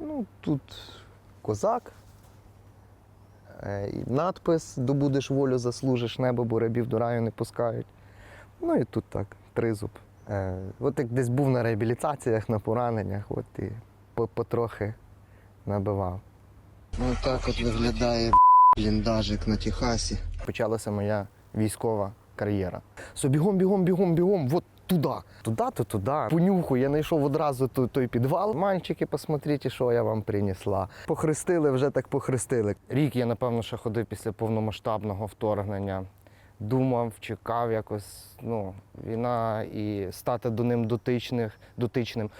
Ну, тут козак, е, надпис Добудеш волю, заслужиш небо, бо рабів до раю не пускають. Ну і тут так, тризуб. Е, От як десь був на реабілітаціях, на пораненнях, от і потрохи набивав. Ну так от виглядає бліндажик на Техасі. Почалася моя військова кар'єра. Со бігом, бігом, бігом, бігом, от туди. Туди, то туди. Понюху, я знайшов одразу той, підвал. Мальчики, посмотрите, що я вам принесла. Похрестили, вже так похрестили. Рік я, напевно, ще ходив після повномасштабного вторгнення. Думав, чекав якось, ну, війна і стати до ним дотичних, дотичним.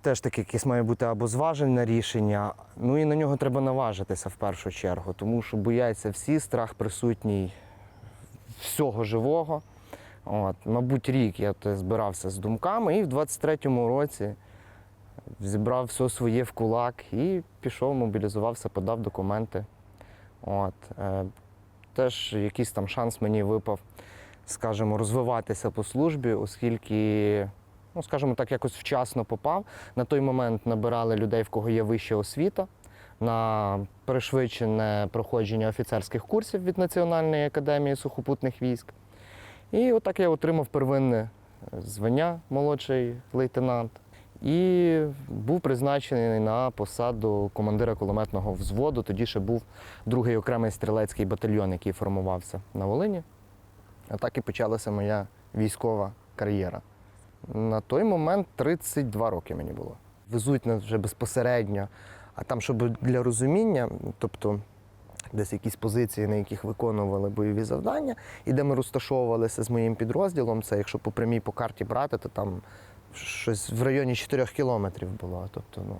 Теж таки якесь має бути або зважене рішення. Ну і на нього треба наважитися в першу чергу, тому що бояться всі, страх присутній всього живого. От, мабуть, рік я збирався з думками, і в 23-му році зібрав все своє в кулак і пішов, мобілізувався, подав документи. От, е, теж якийсь там шанс мені випав, скажімо, розвиватися по службі, оскільки, ну, скажімо так, якось вчасно попав. На той момент набирали людей, в кого є вища освіта, на пришвидшене проходження офіцерських курсів від Національної академії сухопутних військ. І отак я отримав первинне звання молодший лейтенант. І був призначений на посаду командира кулеметного взводу. Тоді ще був другий окремий стрілецький батальйон, який формувався на Волині. А так і почалася моя військова кар'єра. На той момент 32 роки мені було. Везуть нас вже безпосередньо. А там, щоб для розуміння, тобто десь якісь позиції, на яких виконували бойові завдання, і де ми розташовувалися з моїм підрозділом, це якщо по прямій по карті брати, то там щось в районі 4 кілометрів було. Тобто, ну,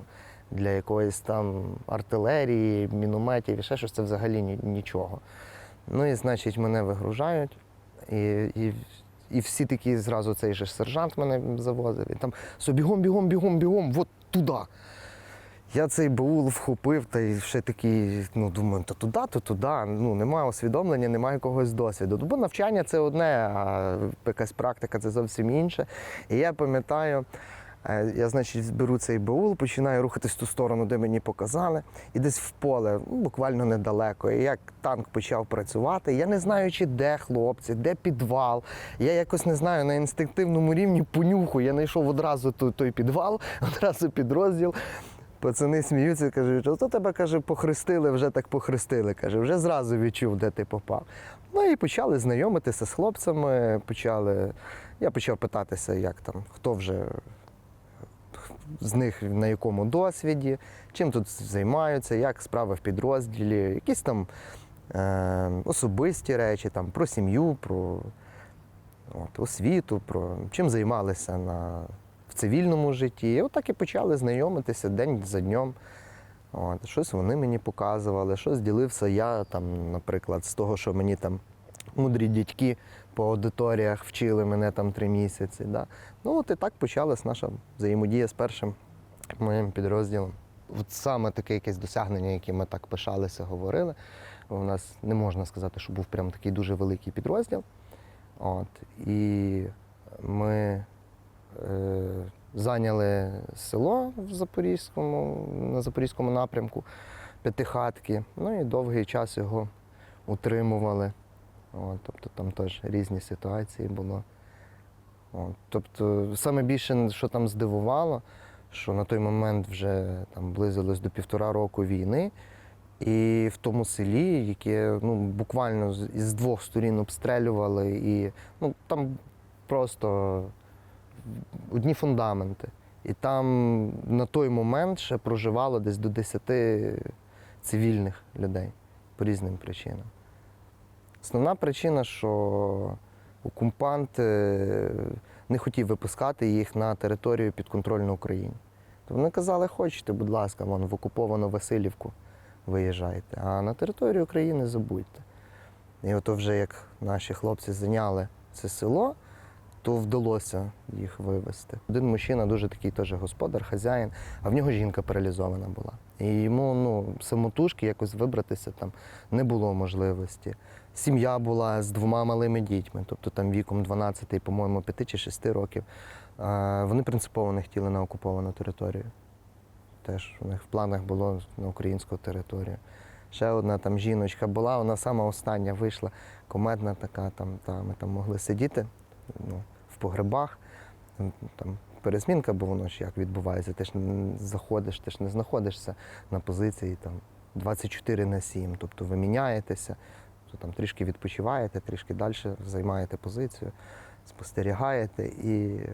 для якоїсь там артилерії, мінометів і ще щось це взагалі нічого. Ну і значить, мене вигружають. І, і, і всі такі зразу цей же сержант мене завозив. І там «Со, бігом, бігом, бігом, бігом, от туди. Я цей баул вхопив та й ще такий, ну думаю, то туди, то туди. Ну, немає усвідомлення, немає якогось досвіду. Бо навчання це одне, а якась практика це зовсім інше. І я пам'ятаю, е, я, значить, беру цей баул, починаю рухатись в ту сторону, де мені показали, і десь в поле, ну, буквально недалеко. І як танк почав працювати, я не знаю, чи де хлопці, де підвал. Я якось не знаю, на інстинктивному рівні понюху. Я знайшов одразу той підвал, одразу підрозділ. Пацани сміються, кажуть, ото тебе каже, похрестили, вже так похрестили. Каже, вже зразу відчув, де ти попав. Ну і почали знайомитися з хлопцями. Почали. Я почав питатися, як там, хто вже з них на якому досвіді, чим тут займаються, як справи в підрозділі, якісь там е, особисті речі, там, про сім'ю, про от, освіту, про чим займалися на, в цивільному житті. І отак і почали знайомитися день за днем. От, щось вони мені показували, щось ділився я, там, наприклад, з того, що мені там мудрі дядьки по аудиторіях вчили мене там три місяці. Да. Ну от і так почалась наша взаємодія з першим моїм підрозділом. От саме таке якесь досягнення, яке ми так пишалися, говорили. У нас не можна сказати, що був прям такий дуже великий підрозділ. От, і ми зайняли село в Запорізькому, на Запорізькому напрямку, п'ятихатки. Ну і довгий час його утримували. От, тобто там теж різні ситуації було. От, тобто, саме більше, що там здивувало, що на той момент вже там близилось до півтора року війни, і в тому селі, яке ну, буквально з, двох сторін обстрелювали, і ну, там просто одні фундаменти. І там на той момент ще проживало десь до 10 цивільних людей по різним причинам. Основна причина, що окупант е, не хотів випускати їх на територію підконтрольну Україні. То вони казали, хочете, будь ласка, вон в окуповану Васильівку виїжджайте, а на територію України забудьте. І ото вже як наші хлопці зайняли це село, то вдалося їх вивезти. Один мужчина, дуже такий теж господар, хазяїн, а в нього жінка паралізована була. І йому ну, самотужки якось вибратися там не було можливості. Сім'я була з двома малими дітьми, тобто там віком 12, по-моєму, 5 чи 6 років. Вони принципово не хотіли на окуповану територію. теж у них в планах було на українську територію. Ще одна там жіночка була, вона сама остання вийшла, комедна така, там, та, ми там могли сидіти ну, в погребах. Там, там перезмінка, бо воно ж як відбувається, ти ж не заходиш, ти ж не знаходишся на позиції там 24 на 7. Тобто ви міняєтеся, то там трішки відпочиваєте, трішки далі займаєте позицію, спостерігаєте, і е,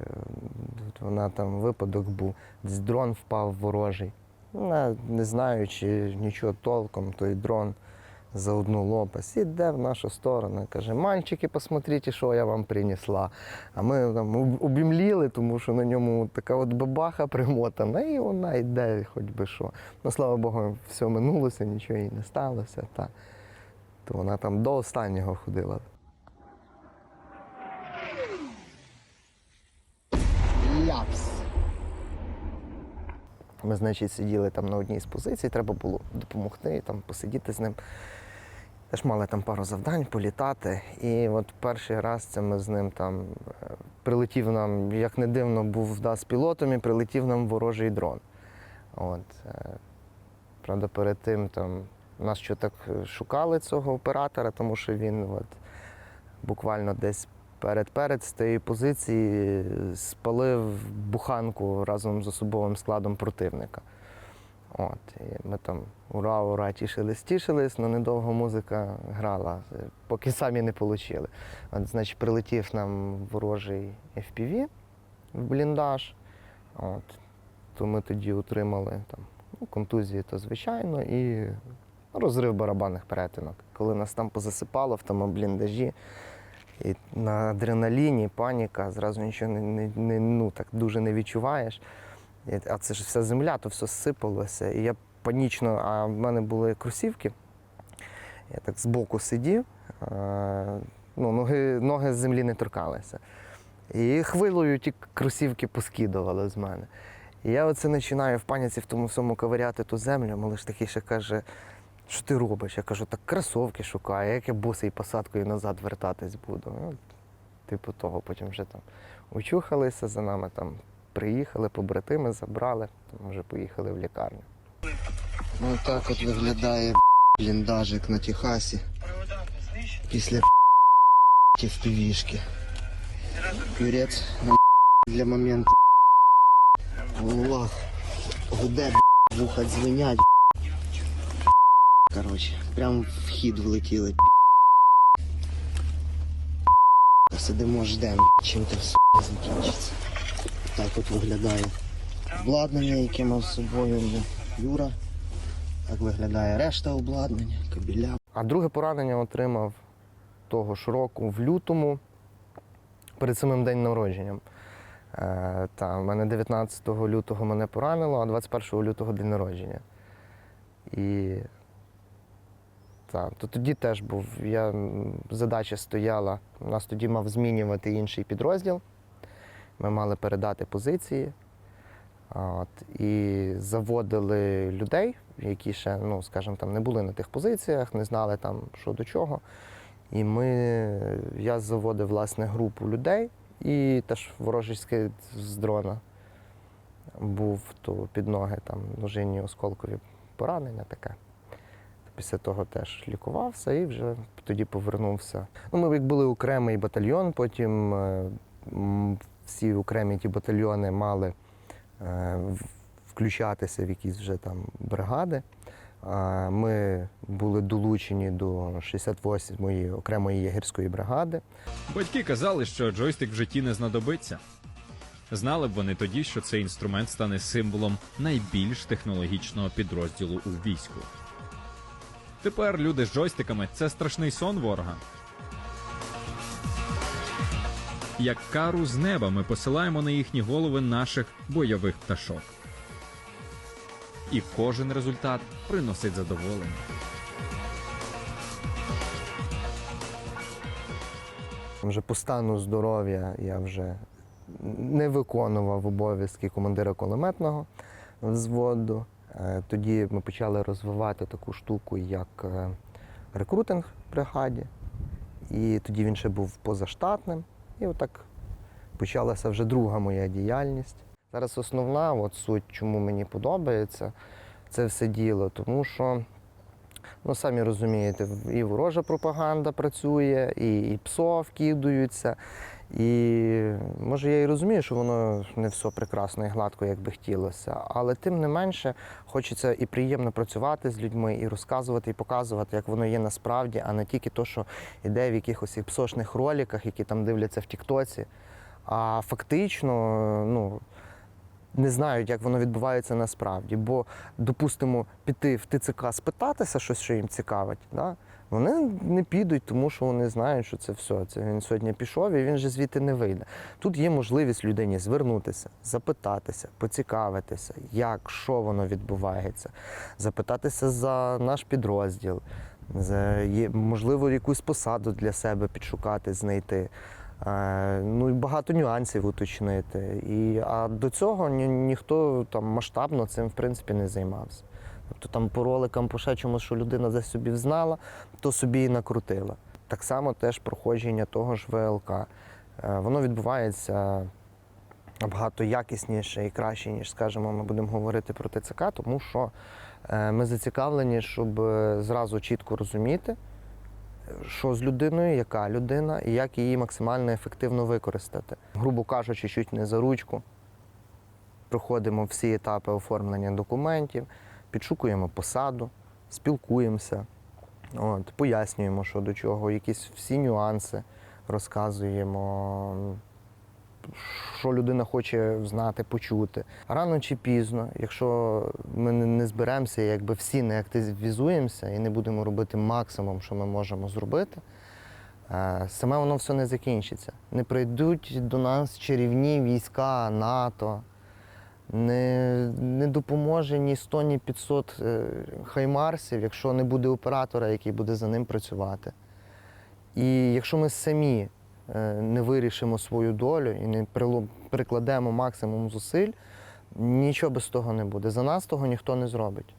тут вона там випадок був, десь дрон впав ворожий. Не знаючи нічого толком, той дрон за одну лопасть іде в нашу сторону. Каже, мальчики, посмотрите, що я вам принесла. А ми там обімліли, тому що на ньому така от бабаха примотана, і вона йде, хоч би що. Ну, слава Богу, все минулося, нічого їй не сталося. Та. То вона там до останнього ходила. Ляпс. Ми, значить, сиділи там на одній з позицій, треба було допомогти, там, посидіти з ним. Теж мали там пару завдань, політати. І от перший раз це ми з ним там е, прилетів нам, як не дивно, був да, з пілотом і прилетів нам ворожий дрон. От, е, правда, перед тим там нас що так е, шукали цього оператора, тому що він от, буквально десь перед-перед з тієї позиції спалив буханку разом з особовим складом противника. От, і ми там ура, ура, тішились, тішились, але недовго музика грала, поки самі не отримали. От, значить, прилетів нам ворожий FPV в бліндаж. От, то ми тоді отримали там, ну, контузії, то звичайно, і розрив барабанних перетинок. Коли нас там позасипало в тому бліндажі, і на адреналіні, паніка, зразу нічого не, не, не, ну, так дуже не відчуваєш. А це ж вся земля, то все сипалося. І я панічно, а в мене були кросівки. Я так збоку сидів, ну, ноги, ноги з землі не торкалися. І хвилою ті кросівки поскидували з мене. І я оце починаю в паніці в тому всьому ковиряти ту землю. Малиш такий ще каже, що ти робиш? Я кажу, так кросовки шукаю, як я босий посадкою назад вертатись буду. Ну, типу того, потім вже там учухалися за нами, там приїхали, побратими забрали, там вже поїхали в лікарню. Ну так от виглядає бліндажик на Техасі. Після впівішки. Кюрець на для моменту. Голова гуде, вуха дзвенять. Короче, прям в хід влетіли. Сидимо, ждемо, чим це все закінчиться. Так от виглядає обладнання, яке мав з собою Юра. Так виглядає решта обладнання, кабеля. А друге поранення отримав того ж року в лютому, перед самим день народженням. Е, та, мене 19 лютого мене поранило, а 21 лютого день народження. І та, то тоді теж був. Я, задача стояла, у нас тоді мав змінювати інший підрозділ. Ми мали передати позиції. От, і заводили людей, які ще, ну, скажімо, там не були на тих позиціях, не знали там, що до чого. І ми, я заводив власне групу людей, і теж ворожий з дрона був то під ноги, там ножинні осколкові поранення таке. Після того теж лікувався і вже тоді повернувся. Ну, ми як були окремий батальйон, потім е, всі окремі ті батальйони мали е, включатися в якісь вже там бригади. Ми були долучені до 68-ї окремої єгерської бригади. Батьки казали, що джойстик в житті не знадобиться. Знали б вони тоді, що цей інструмент стане символом найбільш технологічного підрозділу у війську. Тепер люди з джойстиками це страшний сон ворога. Як кару з неба ми посилаємо на їхні голови наших бойових пташок. І кожен результат приносить задоволення. Вже по стану здоров'я я вже не виконував обов'язки командира кулеметного взводу. Е, Тоді ми почали розвивати таку штуку, як е, рекрутинг в бригаді. І тоді він ще був позаштатним. І отак почалася вже друга моя діяльність. Зараз основна от суть, чому мені подобається це все діло, тому що, ну самі розумієте, і ворожа пропаганда працює, і, і ПСО вкидаються. І може я і розумію, що воно не все прекрасно і гладко, як би хотілося, але тим не менше хочеться і приємно працювати з людьми, і розказувати, і показувати, як воно є насправді, а не тільки то, що йде в якихось псошних роликах, які там дивляться в Тіктоці. А фактично, ну не знають, як воно відбувається насправді. Бо, допустимо, піти в ТЦК спитатися щось, що їм цікавить, да? вони не підуть, тому що вони знають, що це все. Це він сьогодні пішов і він же звідти не вийде. Тут є можливість людині звернутися, запитатися, поцікавитися, як, що воно відбувається, запитатися за наш підрозділ, за, можливо, якусь посаду для себе підшукати, знайти. Е, Ну багато нюансів уточнити. І, а до цього ні, ніхто там масштабно цим в принципі не займався. Тобто там по роликам, по ще чомусь, що людина десь собі знала, то собі і накрутила. Так само теж проходження того ж ВЛК. Е, Воно відбувається набагато якісніше і краще, ніж, скажімо, ми будемо говорити про ТЦК, тому що е, ми зацікавлені, щоб зразу чітко розуміти, що з людиною, яка людина і як її максимально ефективно використати. Грубо кажучи, чуть не за ручку. Проходимо всі етапи оформлення документів, підшукуємо посаду, спілкуємося, от, пояснюємо, що до чого, якісь всі нюанси розказуємо, що людина хоче знати, почути. Рано чи пізно, якщо ми не- зберемося, якби всі не активізуємося і не будемо робити максимум, що ми можемо зробити, е, саме воно все не закінчиться. Не прийдуть до нас чарівні війська НАТО, не, не допоможе ні 100, ні 500 е, хаймарсів, якщо не буде оператора, який буде за ним працювати. І якщо ми самі не вирішимо свою долю і не прикладемо максимум зусиль, нічого без того не буде. За нас того ніхто не зробить.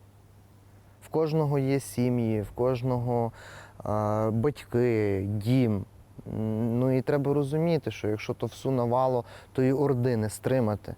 В кожного є сім'ї, в кожного е, батьки, дім. Ну і треба розуміти, що якщо то всу навало, то і орди не стримати.